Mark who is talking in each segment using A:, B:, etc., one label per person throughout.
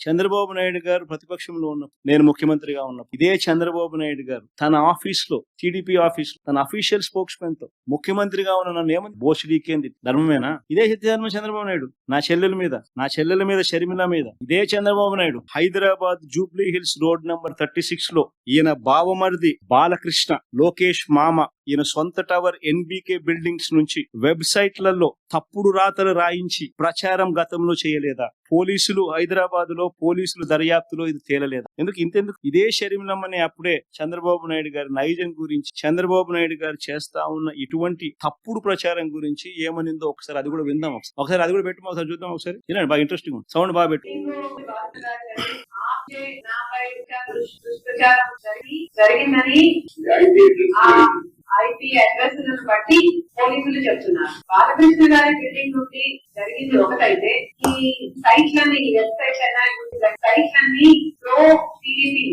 A: చంద్రబాబు నాయుడు గారు ప్రతిపక్షంలో ఉన్నప్పుడు నేను ముఖ్యమంత్రిగా ఉన్నప్పుడు ఇదే చంద్రబాబు నాయుడు గారు తన ఆఫీస్లో టీడీపీ ఆఫీస్ తన అఫీషియల్ స్పోక్స్ మెన్తో ముఖ్యమంత్రిగా ఉన్న నన్ను ఏమని బోసిడీకేంది ధర్మమేనా? ఇదే సత్యధర్మ చంద్రబాబు నాయుడు. నా చెల్లెల మీద నా చెల్లెల మీద షర్మిల మీద. ఇదే Chandrababu Naidu. Hyderabad Jubilee Hills road number thirty సిక్స్లో ఈయన బావమరిది బాలకృష్ణ లోకేష్ మామ ఈయన సొంత టవర్ ఎన్బికే బిల్డింగ్స్ నుంచి వెబ్సైట్లలో తప్పుడు రాతలు రాయించి ప్రచారం గతంలో చేయలేదా? పోలీసులు హైదరాబాద్లో పోలీసులు దర్యాప్తులో ఇది తేలలేదు? ఎందుకు ఇంతెందుకు? ఇదే శరీరమనే అప్పుడే చంద్రబాబు నాయుడు గారి నైజం గురించి చంద్రబాబు నాయుడు గారు చేస్తా ఉన్న ఇటువంటి తప్పుడు ప్రచారం గురించి ఏమనిందో ఒకసారి అది కూడా విందాం ఒకసారి. ఒకసారి అది కూడా పెట్టు ఒకసారి చూద్దాం ఒకసారి. బాగా ఇంట్రెస్టింగ్ ఉంది. సౌండ్ బాగా పెట్టు.
B: దుష్ప్రచారం జరిగి జరిగిందని ఐపీ అడ్రస్ బట్టి పోలీసులు చెప్తున్నారు. బాలకృష్ణ గారి బిల్డింగ్ నుండి జరిగింది ఒకటైతే ఈ సైట్లన్నీ ఈ వెబ్సైట్ అయినా సైట్లన్నీ ప్రో టీడీపీ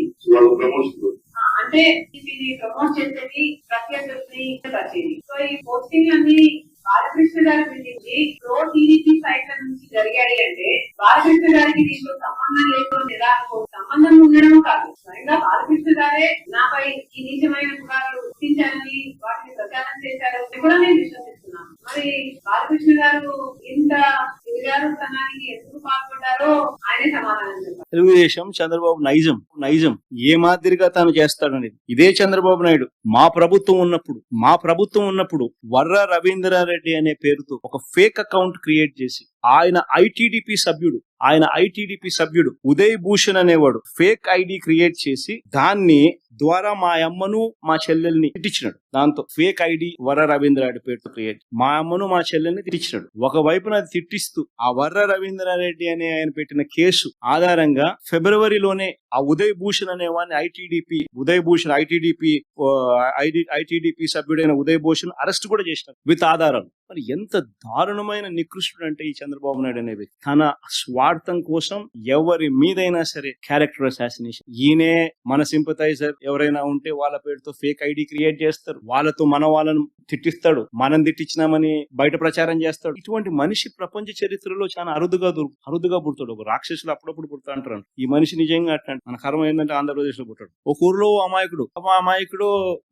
B: అంటే టీడీపీని ప్రమోట్ చేసేది ప్రత్యర్థుల్ని పరిచేది. సో ఈ పోస్టింగ్ అన్ని బాలకృష్ణ గారి గురించి ప్రో టీడీపీ సైట్ల నుంచి జరిగాయి అంటే బాలకృష్ణ గారికి దీంట్లో సంబంధం లేదు లేదా అనుకో సంబంధం ఉండడం కాదు. స్వయంగా బాలకృష్ణ గారే నాపై ఈ నీచమైన కులాలు గుర్తించారని వాటిని ప్రచారం చేశారని కూడా నేను విశ్వసిస్తున్నాను. మరి బాలకృష్ణ గారు ఇంత దిగజారుతనానికి ఎందుకు పాల్పడ్డారో ఆయనే సమాధానం చెప్పారు
A: తెలుగుదేశం చంద్రబాబు నైజం నైజం. ఏ మాదిరిగా తాను చేస్తాడని ఇదే చంద్రబాబు నాయుడు. మా ప్రభుత్వం ఉన్నప్పుడు మా ప్రభుత్వం ఉన్నప్పుడు వర్ర రవీంద్రారెడ్డి అనే పేరుతో ఒక ఫేక్ అకౌంట్ క్రియేట్ చేసి ఆయన ఐటీడీపీ సభ్యుడు ఆయన ఐటీడీపీ సభ్యుడు ఉదయ్ భూషణ్ అనేవాడు ఫేక్ ఐడి క్రియేట్ చేసి దాన్ని ద్వారా మా అమ్మను మా చెల్లెల్ని తిట్టించినాడు. దాంతో ఫేక్ ఐడి వర్ర రవీంద్రారెడ్డి పేరుతో క్రియేట్ మా అమ్మను మా చెల్లెల్ని తిట్టించినాడు. ఒకవైపున అది తిట్టిస్తూ ఆ వర్ర రవీంద్రారెడ్డి అనే ఆయన పెట్టిన కేసు ఆధారంగా ఫిబ్రవరిలోనే ఆ ఉదయ్ భూషణ్ అనే ITDP Uday Bhushan ITDP ITDP సభ్యుడైన Uday Bhushan arrest కూడా చేసినారు విత్ ఆధారాలు మరి ఎంత దారుణమైన నికృష్టుడు అంటే ఈ చంద్రబాబు నాయుడు అనేవి తన స్వార్థం కోసం ఎవరి మీదైనా సరే క్యారెక్టర్ అసాసినేషన్. ఈయనే మన సింపతైజర్ ఎవరైనా ఉంటే వాళ్ళ పేరుతో ఫేక్ ఐడి క్రియేట్ చేస్తారు. వాళ్ళతో మన వాళ్ళను తిట్టిస్తాడు. మనం తిట్టించినామని బయట ప్రచారం చేస్తాడు. ఇటువంటి మనిషి ప్రపంచ చరిత్రలో చాలా అరుదుగా దొరు అరుదుగా పుడతాడు. ఒక రాక్షసులు అప్పుడప్పుడు పుడతా అంటారు. ఈ మనిషి నిజంగా అట్లాంటి మన కర్మ ఏంటంటే ఆంధ్రప్రదేశ్లో పుట్టాడు. ఒక ఊర్లో అమాయకుడు ఆ అమాయకుడు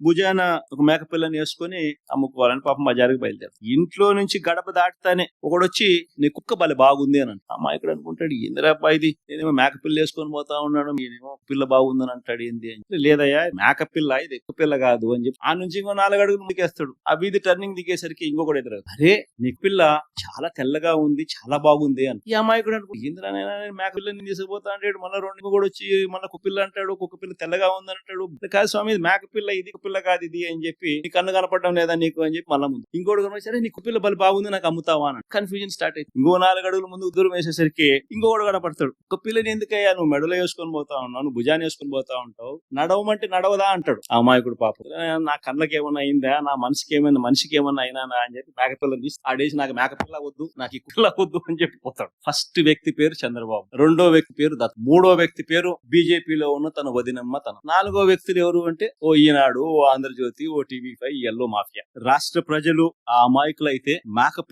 A: భుజాన ఒక మేకపిల్లని వేసుకొని అమ్ముకోవాలని పాపం బజారుకి బయలుదేరు ఇంట్లో నుంచి గడప దాటుతానే ఒకడొచ్చి నీ కుక్క బలి బాగుంది అని అంటే అమాయకుడు అనుకుంటాడు ఏందిరా ఇది? నేనేమో మేకపిల్ల వేసుకొని పోతా ఉన్నాడు నేనేమో పిల్ల బాగుందని అంటాడు ఏంది అని. లేదయ్యా మేకపిల్ల ఇది ఎక్కువ పిల్ల కాదు అని చెప్పి ఆ నుంచి ఇంకో నాలుగు అడుగులు ముందుకేస్తాడు. ఆ వీధి టర్నింగ్ దిగేసరికి ఇంకొకటి ఎదురు అరే నీకు పిల్ల చాలా తెల్లగా ఉంది చాలా బాగుంది అని. ఈ అమాయకుడు అనుకో ఏందిరా మేక పిల్లని తీసుకుపోతా అంటాడు మళ్ళీ రెండు కూడా వచ్చి మళ్ళీ కుప్పిల్ల అంటాడు కుక్క పిల్ల తెల్లగా ఉంది అంటాడు. కాదు స్వామి మేక మేకపిల్ల ఇది పిల్ల కాదు ఇది అని చెప్పి నీ కన్ను కనపడడం లేదా నీకు? అని చెప్పి మళ్ళీ ముందు. ఇంకోటి కనుక సరే నీ కుప్పిల్ల బలి బాగుంది నాకు అమ్ముతావా? అని. కన్ఫ్యూజన్ స్టార్ట్ అయింది ఇంకో నాలుగు అడుగులు ముందు దూరం వేసేసరికి ఇంకోటి కనపడతాడు. ఒక పిల్లని ఎందుకయ్యా నువ్వు మెడలో వేసుకొని పోతా ఉన్నావు నువ్వు భుజాన్ని వేసుకొని పోతా ఉంటావు నడవమంటే నడవదా? అంటాడు. ఆ అమాయకుడు పాపం. నా కళ్ళకి అయిందా? నా మనసుకి ఏమైనా మనిషికి ఏమన్నా అయినా అని చెప్పి మేకపిల్లని తీసి ఆడేసి నాకు మేకపిల్ల వద్దు నాకు ఈ కుల్ల వద్దు అని చెప్పి పోతాడు. ఫస్ట్ వ్యక్తి పేరు చంద్రబాబు రెండో వ్యక్తి పేరు దత్ మూడో వ్యక్తి పేరు బీజేపీలో ఉన్న తన వదినమ్మ తన. నాలుగో వ్యక్తులు ఎవరు అంటే ఓ ఈనాడు ఓ ఆంధ్రజ్యోతి ఓ టీవీ ఫైవ్ ఎల్లో మాఫియా. రాష్ట్ర ప్రజలు ఆ అమాయకులు అయితే మేక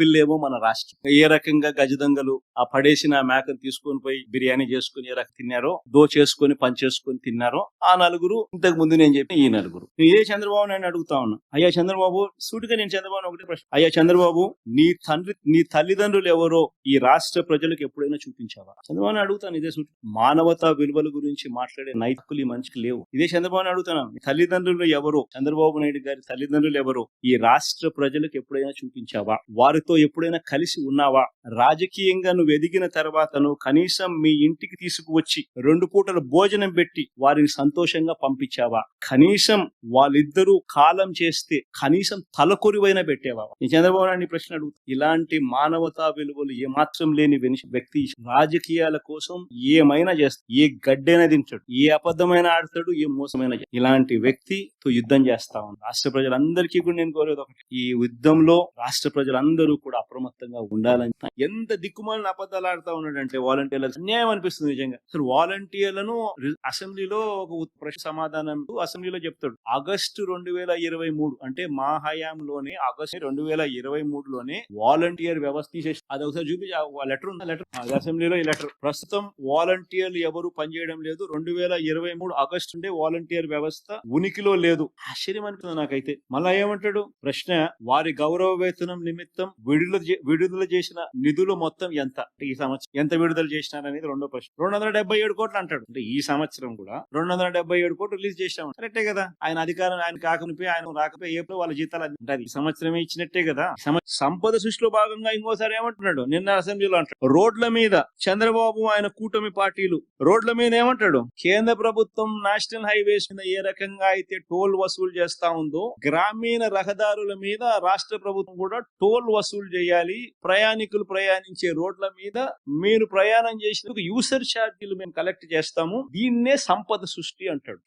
A: మన రాష్ట్రం. ఏ రకంగా గజదంగలు ఆ పడేసిన మేకను తీసుకొని పోయి బిర్యానీ చేసుకుని ఏ రకం తిన్నారో దో చేసుకొని పని చేసుకొని తిన్నారో ఆ నలుగురు ఇంతకు ముందు నేను చెప్పి ఈ నలుగురు. నేను ఇదే చంద్రబాబు నేను అడుగుతా ఉన్నా? అయ్యా చంద్రబాబు సూటిగా నేను చంద్రబాబు ఒకటే ప్రశ్న అయ్యా చంద్రబాబు నీ తండ్రి నీ తల్లిదండ్రులు ఎవరో ఈ రాష్ట్ర ప్రజలకు ఎప్పుడైనా చూపించావా? చంద్రబాబు అడుగుతాను ఇదే సూటి మానవతా విలువల గురించి మాట్లాడే నైతికులు ఈ మనిషికి లేవు. ఇదే చంద్రబాబు అడుగుతాను. తల్లిదండ్రులు ఎవరో చంద్రబాబు నాయుడు గారి తల్లిదండ్రులు ఎవరో ఈ రాష్ట్ర ప్రజలకు ఎప్పుడైనా చూపించావా? వారితో ఎప్పుడైనా కలిసి ఉన్నావా? రాజకీయంగా నువ్వు ఎదిగిన తర్వాత నువ్వు కనీసం మీ ఇంటికి తీసుకువచ్చి రెండు పూటల భోజనం పెట్టి వారిని సంతోషంగా పంపించావా? కనీసం వాళ్ళిద్దరూ కాలం చేస్తే కనీసం తలకొరివైన పెట్టేవా నేను చంద్రబాబు నాయుడు ప్రశ్న అడుగుతా. ఇలాంటి మానవతా విలువలు ఏమాత్రం లేని వ్యక్తి రాజకీయాల కోసం ఏమైనా చేస్తాడు. ఏ గడ్డైనా దించడు. ఏ అబద్ధమైన ఆడతాడు. ఏ మోసమైన ఇలాంటి వ్యక్తితో యుద్ధం చేస్తా ఉన్నాను రాష్ట్ర ప్రజలందరికీ కూడా నేను కోరేది ఒకటి. ఈ యుద్ధంలో రాష్ట్ర ప్రజలందరూ కూడా అప్రమత్తంగా ఉండాలని ఎంత దిక్కుమాలిన అబద్ధాలు ఆడుతా ఉన్నాడంటే వాలంటీర్లకు అన్యాయం అనిపిస్తుంది నిజంగా. అసలు వాలంటీర్లను అసెంబ్లీలో ఒక ప్రశ్న సమాధానం అసెంబ్లీలో చెప్తాడు. ఆగస్టు రెండు వేల ఇరవై మూడు అంటే మా హయాంలోనే ఆగస్టు రెండు వేల ఇరవై మూడులోనే వాలంటీర్ వ్యవస్థ తీసేసి అది ఒకసారి చూపించి లెటర్ ఉంది? లెటర్? అసెంబ్లీలో ఈ లెటర్. ప్రస్తుతం వాలంటీర్లు ఎవరు పనిచేయడం లేదు. రెండు వేల ఇరవై మూడు ఆగస్టు నుండే వాలంటీర్ వ్యవస్థ ఉనికిలో లేదు. ఆశ్చర్యం అనిపిస్తుంది నాకైతే. మళ్ళా ఏమంటాడు? ప్రశ్న వారి గౌరవ వేతనం నిమిత్తం విడుదల విడుదల చేసిన నిధులు మొత్తం ఎంత? ఈ సంవత్సరం ఎంత విడుదల చేసినారనేది రెండో ప్రశ్న. రెండు వందల డెబ్బై ఏడు కోట్లు అంటాడు. అంటే ఈ సంవత్సరం కూడా రెండు వందల డెబ్బై ఏడు కోట్లు రిలీజ్ చేసాం కరెక్టే కదా. ఆయన అధికారం ఆయన కాకనిపోయి ఆయన రాకపోయి ఏప్రిల్ వాళ్ళ జీతాలు అది- సంవత్సరమే ఇచ్చినట్టే కదా. సంపద సృష్టిలో భాగంగా ఇంకోసారి ఏమంటున్నాడు? నిన్న అసెంబ్లీలో అంటాడు రోడ్ల మీద చంద్రబాబు ఆయన కూటమి పార్టీలు రోడ్ల మీద ఏమంటాడు కేంద్ర ప్రభుత్వం నేషనల్ హైవేస్ మీద ఏ రకంగా అయితే టోల్ వసూలు చేస్తా ఉందో గ్రామీణ రహదారుల మీద రాష్ట్ర ప్రభుత్వం కూడా టోల్ వసూలు చేయాలి. ప్రయాణికులు ప్రయాణించే రోడ్ల మీద మీరు ప్రయాణం చేసినందుకు యూసర్ ఛార్జీలు మేము కలెక్ట్ చేస్తాము. దీన్నే సంపద సృష్టి అంటాడు.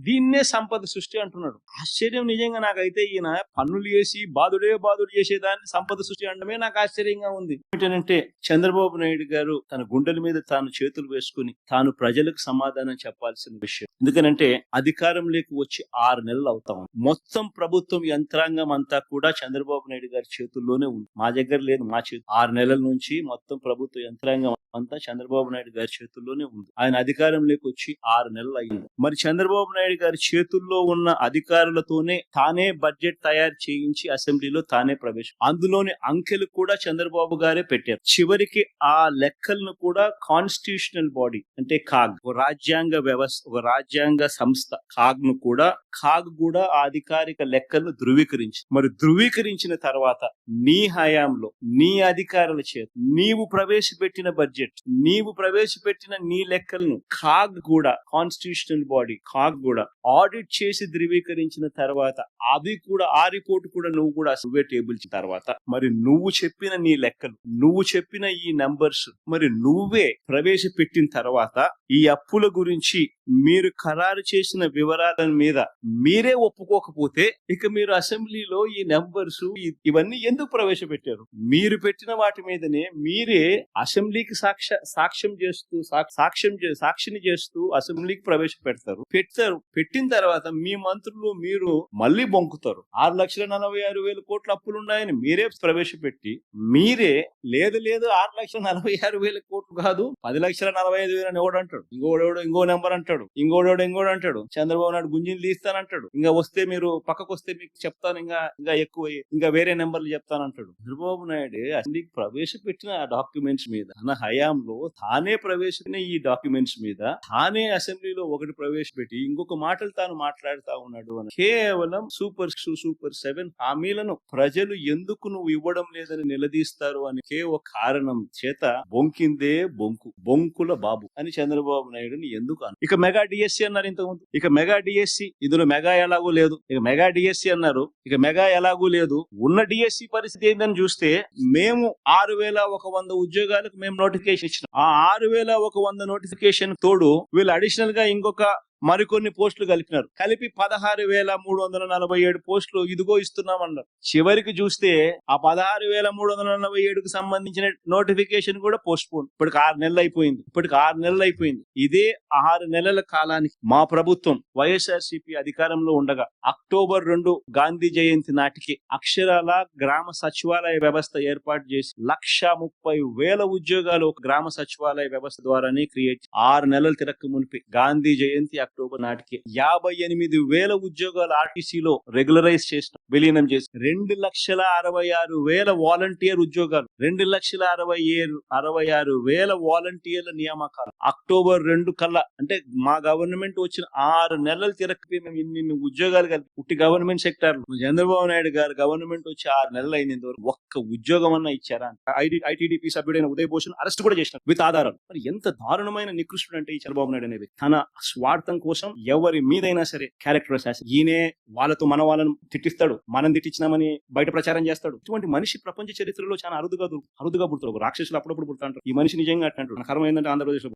A: దీన్నే సంపద సృష్టి అంటున్నాడు. ఆశ్చర్యం నిజంగా నాకైతే ఈయన పన్నులు చేసి బాధుడే బాధుడు చేసేదాన్ని సంపద సృష్టి అనడమే నాకు ఆశ్చర్యంగా ఉంది. ఏంటంటే చంద్రబాబు నాయుడు గారు తన గుండెల మీద తాను చేతులు వేసుకుని తాను ప్రజలకు సమాధానం చెప్పాల్సిన విషయం. ఎందుకనంటే అధికారంలోకి వచ్చి ఆరు నెలలు అవుతా ఉంది. మొత్తం ప్రభుత్వం యంత్రాంగం అంతా కూడా చంద్రబాబు నాయుడు గారి చేతుల్లోనే ఉంది. మా దగ్గర లేదు మా చేతి ఆరు నెలల నుంచి మొత్తం ప్రభుత్వ యంత్రాంగం అంతా చంద్రబాబు నాయుడు గారి చేతుల్లోనే ఉంది. ఆయన అధికారంలోకి వచ్చి ఆరు నెలలు అయింది. మరి చంద్రబాబు నాయుడు గారి చేతుల్లో ఉన్న అధికారులతోనే తానే బడ్జెట్ తయారు చేయించి అసెంబ్లీలో తానే ప్రవేశం. అందులోని అంకెలు కూడా చంద్రబాబు గారే పెట్టారు. చివరికి ఆ లెక్కలను కూడా కాన్స్టిట్యూషనల్ బాడీ అంటే కాగ్ ఒక రాజ్యాంగ వ్యవస్థ ఒక రాజ్యాంగ సంస్థ కాగ్ను కూడా కాగ్ కూడా ఆ అధికారిక లెక్కలను ధృవీకరించి మరి ధృవీకరించిన తర్వాత నీ హయాంలో నీ అధికారుల చేత నీవు ప్రవేశపెట్టిన బడ్జెట్ నీవు ప్రవేశపెట్టిన నీ లెక్కలను కాగ్ కూడా కాన్స్టిట్యూషనల్ బాడీ కాగ్ కూడా ఆడిట్ చేసి ధృవీకరించిన తర్వాత అది కూడా ఆ రిపోర్ట్ కూడా నువ్వు కూడా నువ్వే టేబుల్ తర్వాత మరి నువ్వు చెప్పిన నీ లెక్కలు నువ్వు చెప్పిన ఈ నంబర్స్ మరి నువ్వే ప్రవేశపెట్టిన తర్వాత ఈ అప్పుల గురించి మీరు ఖరారు చేసిన వివరాల మీద మీరే ఒప్పుకోకపోతే ఇక మీరు అసెంబ్లీలో ఈ నెంబర్స్ ఇవన్నీ ఎందుకు ప్రవేశపెట్టారు? మీరు పెట్టిన వాటి మీదనే మీరే అసెంబ్లీకి సాక్ష సాక్ష్యం చేస్తూ సాక్ష్యం చే- సాక్షిని చేస్తూ అసెంబ్లీకి ప్రవేశపెడతారు. పెట్టారు పెట్టిన తర్వాత మీ మంత్రులు మీరు మళ్ళీ బొంకుతారు. ఆరు లక్షల నలభై ఆరు వేల కోట్ల అప్పులు ఉన్నాయని మీరే ప్రవేశపెట్టి మీరే లేదు లేదు ఆరు లక్షల నలభై ఆరు వేల కోట్లు కాదు పది లక్షల నలభై ఐదు వేలు అని ఎవడు అంటాడు ఇంకోడెవడో ఇంకో నెంబర్ అంటాడు. ఇంకోడోడు ఇంకోడు అంటాడు. చంద్రబాబు నాయుడు గుంజిని తీస్తానంటాడు. ఇంకా వస్తే మీరు పక్కకు వస్తే మీకు చెప్తాను ఇంకా ఇంకా ఎక్కువ ఇంకా వేరే నెంబర్లు చెప్తానంటాడు చంద్రబాబు నాయుడు అసెంబ్లీకి ప్రవేశపెట్టిన ఆ డాక్యుమెంట్స్ మీద తన హయాంలో తానే ప్రవేశపెట్టిన ఈ డాక్యుమెంట్స్ మీద తానే అసెంబ్లీలో ఒకటి ప్రవేశపెట్టి ఇంకొక మాటలు తాను మాట్లాడుతా ఉన్నాడు అని కేవలం సూపర్ సిక్స్ సూపర్ సెవెన్ హామీలను ప్రజలు ఎందుకు నువ్వు ఇవ్వడం లేదని నిలదీస్తారు అని ఒక కారణం చేత బొంకిందే బొంకు బొంకుల బాబు అని చంద్రబాబు నాయుడుని ఎందుకు ఇక మెగా డిఎస్సి అన్నారు ఇంతకుముందు. ఇక మెగా డిఎస్సి ఇందులో మెగా ఎలాగో లేదు. ఇక మెగా డిఎస్సి అన్నారు. ఇక మెగా ఎలాగూ లేదు. ఉన్న డిఎస్సి పరిస్థితి ఏందని చూస్తే మేము ఆరు వేల ఒక వంద ఉద్యోగాలకు మేము నోటిఫికేషన్ ఇచ్చినాం. ఆ ఆరు వేల ఒక వంద నోటిఫికేషన్ తోడు వీళ్ళు అడిషనల్గా ఇంకొక మరికొన్ని పోస్టులు కలిపినారు. కలిపి పదహారు వేల మూడు వందల నలభై ఏడు పోస్టులు ఇదిగో ఇస్తున్నామన్నారు. చివరికి చూస్తే ఆ పదహారు వేల మూడు వందల నలభై ఏడుకు సంబంధించిన నోటిఫికేషన్ కూడా పోస్ట్ పోన్ ఇప్పటికి ఆరు నెలలు అయిపోయింది. ఇప్పటికి ఆరు నెలలు అయిపోయింది. ఇదే ఆరు నెలల కాలానికి మా ప్రభుత్వం వైఎస్ఆర్సీపీ అధికారంలో ఉండగా అక్టోబర్ రెండు గాంధీ జయంతి నాటికి అక్షరాల గ్రామ సచివాలయ వ్యవస్థ ఏర్పాటు చేసి లక్ష ముప్పై వేల ఉద్యోగాలు ఒక గ్రామ సచివాలయ వ్యవస్థ ద్వారానే క్రియేట్ ఆరు నెలలు తిరక్క మునిపి గాంధీ జయంతి అక్టోబర్ నాటికి యాభై ఎనిమిది వేల ఉద్యోగాలు ఆర్టీసీలో రెగ్యులరైజ్ చేసిన విలీనం చేసి రెండు లక్షల అరవై ఆరు వేల వాలంటీర్ ఉద్యోగాలు రెండు లక్షల అరవై ఏడు అరవై ఆరు వేల వాలంటీర్ల నియామకాలు. అక్టోబర్ రెండు కల్లా అంటే మా గవర్నమెంట్ వచ్చిన ఆరు నెలలు తిరక్కి మేము ఇన్ని ఉద్యోగాలు కలిపి పుట్టి గవర్నమెంట్ సెక్టర్ చంద్రబాబు నాయుడు గారు గవర్నమెంట్ వచ్చి ఆరు నెలలు అయినంత వరకు ఒక్క ఉద్యోగం అన్న ఇచ్చారా ఐడి ఐటీడీపీ సభ్యుడైన ఉదయ్ భూషణ్ అరెస్ట్ కూడా చేసినారు విత్ ఆధారాలు. మరి ఎంత దారుణమైన నికృష్టుడు అంటే ఈ చంద్రబాబు నాయుడు అనేది తన స్వార్థం కోసం ఎవరి మీదైనా సరే క్యారెక్టర్ అసాసిన్ ఈయనే వాళ్ళతో మన వాళ్ళని తిట్టిస్తాడు మనం తిట్టించినామని బయట ప్రచారం చేస్తాడు. ఇటువంటి మనిషి ప్రపంచ చరిత్రలో చాలా అరుదుగా అరుదుగా పుడతారు రాక్షసులు అప్పుడప్పుడు పుడతాంటారు. ఈ మనిషి నిజంగా అట్లాంటి కర్మ ఏంటంటే ఆంధ్రప్రదేశ్లో